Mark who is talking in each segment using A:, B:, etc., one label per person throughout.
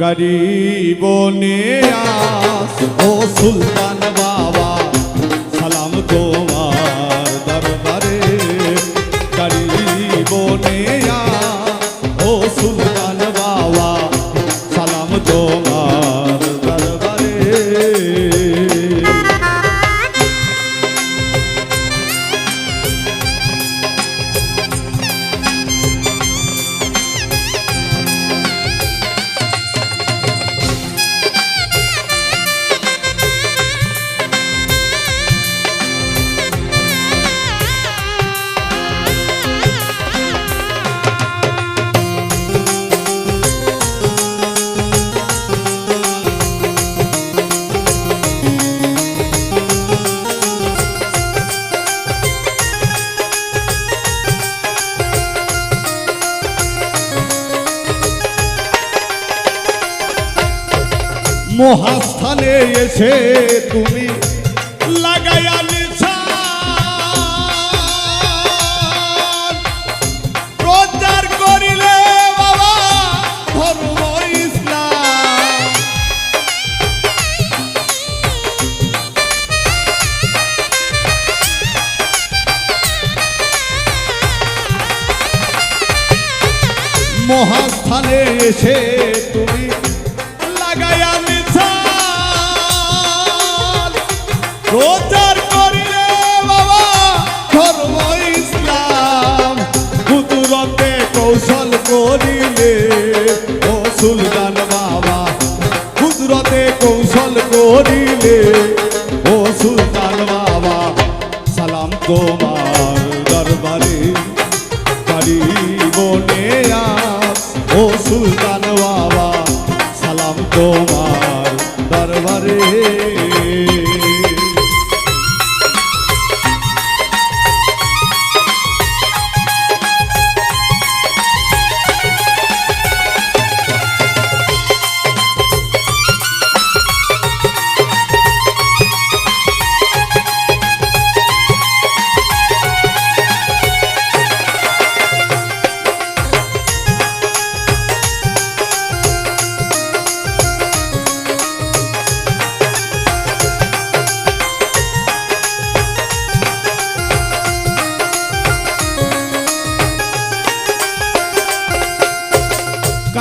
A: গরিব নিয়াস ও সুলতান মহাস্থানে এসে তুমি লাগাইয়া। প্রচার করিলে মহাস্থানে এসে তুমি প্রচার করিলে বাবা, ধর্ম ইসলাম। কুতুরতে কৌশল করিলে, ও সুলতান বাবা, কুদরতে কৌশল করিলে, ও সুলতান বাবা, সালাম তোমার দরবারে গরিব নেয়াস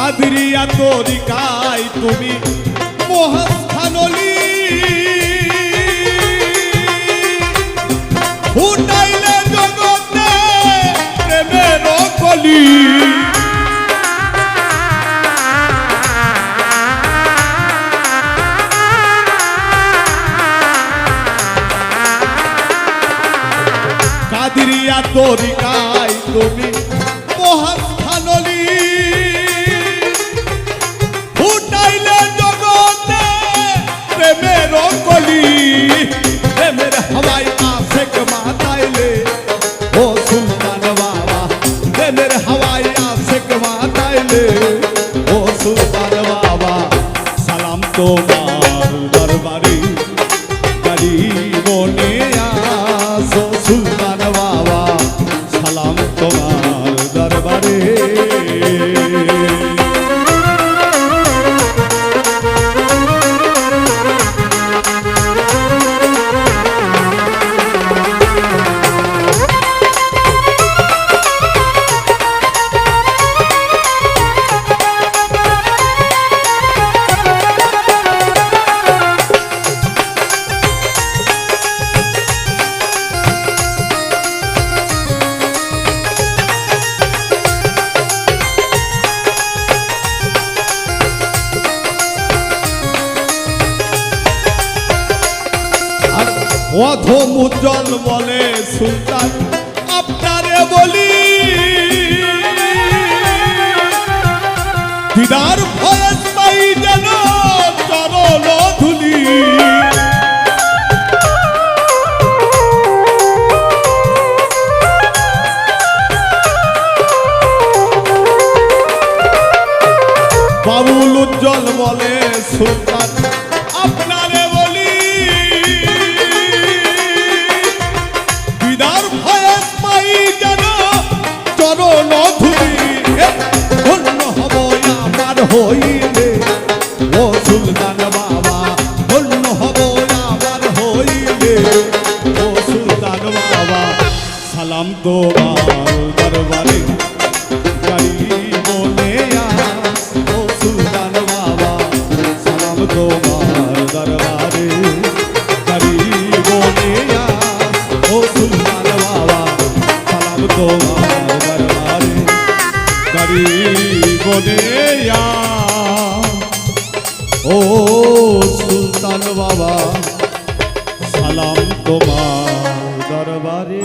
A: কাদরিয়া তরিকায় তুমি মহাস্থানলি। ফুটাইলে জগতে প্রেমের কলি তরিকায় তুমি অধম বলে সুলতান, আপনারে বলি। দিদার ভয়েস পাই যেন চরণ ধুলি। বাবুল উজ্জ্বল বলে সুলতান ও সুলতান বাবা সালাম তোমার দরবারে।